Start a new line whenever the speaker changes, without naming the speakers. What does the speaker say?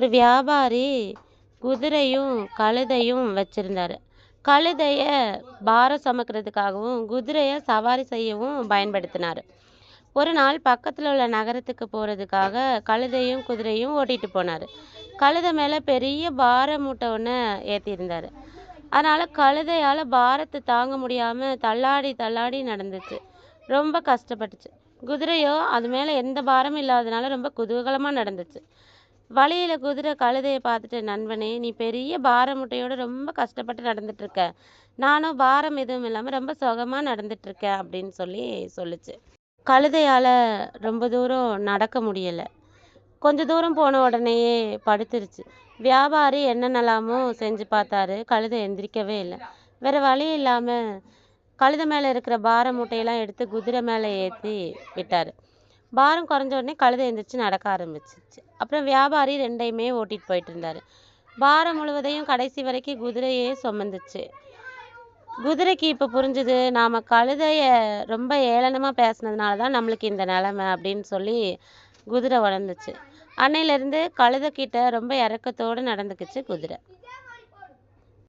ஒரு வியாபாரி குதிரையும் கழுதையும் வச்சிருந்தாரு. கழுதையை பாரம் சுமக்கிறதுக்காகவும் குதிரையை சவாரி செய்யவும் பயன்படுத்தினார். ஒரு நாள் பக்கத்தில் உள்ள நகரத்துக்கு போகிறதுக்காக கழுதையும் குதிரையும் ஓட்டிகிட்டு போனார். கழுதை மேலே பெரிய பார மூட்டை ஒன்று ஏற்றியிருந்தார் அதனால் கழுதையால் பாரத்தை தாங்க முடியாமல் தள்ளாடி தள்ளாடி நடந்துச்சு. ரொம்ப கஷ்டப்பட்டுச்சு. குதிரையோ அது மேலே எந்த பாரமும் இல்லாததுனால ரொம்ப குதூகலமாக நடந்துச்சு. வழியில் குதிரை கழுதையை பார்த்துட்டு நண்பனே நீ பெரிய பாரமுட்டையோடு ரொம்ப கஷ்டப்பட்டு நடந்துட்டுருக்க. நானும் பாரம் எதுவும் இல்லாமல் ரொம்ப சுகமாக நடந்துட்டுருக்கேன் அப்படின்னு சொல்லி சொல்லுச்சு. கழுதையால் ரொம்ப தூரம் நடக்க முடியலை. கொஞ்ச தூரம் போன உடனேயே படுத்துருச்சு. வியாபாரி என்னென்னலாமோ செஞ்சு பார்த்தாரு. கழுதை எந்திரிக்கவே இல்லை. வேறு வழி இல்லாமல் கழுதை மேலே இருக்கிற பார மூட்டையெல்லாம் எடுத்து குதிரை மேலே ஏற்றி விட்டார். பாரம் குறைஞ்ச உடனே கழுதை எழுந்திரிச்சி நடக்க ஆரம்பிச்சிச்சு. அப்புறம் வியாபாரி ரெண்டையுமே ஓட்டிகிட்டு போயிட்டு இருந்தாரு. பாரம் முழுவதையும் கடைசி வரைக்கும் குதிரையே சுமந்துச்சு. குதிரைக்கு இப்போ புரிஞ்சுது நாம் கழுதையை ரொம்ப ஏளனமாக பேசுனதுனால தான் நம்மளுக்கு இந்த நிலமை அப்படின்னு சொல்லி குதிரை உணர்ந்துச்சு அன்னையிலேருந்து கழுதைக்கிட்ட ரொம்ப இறக்கத்தோடு நடந்துக்கிச்சு குதிரை.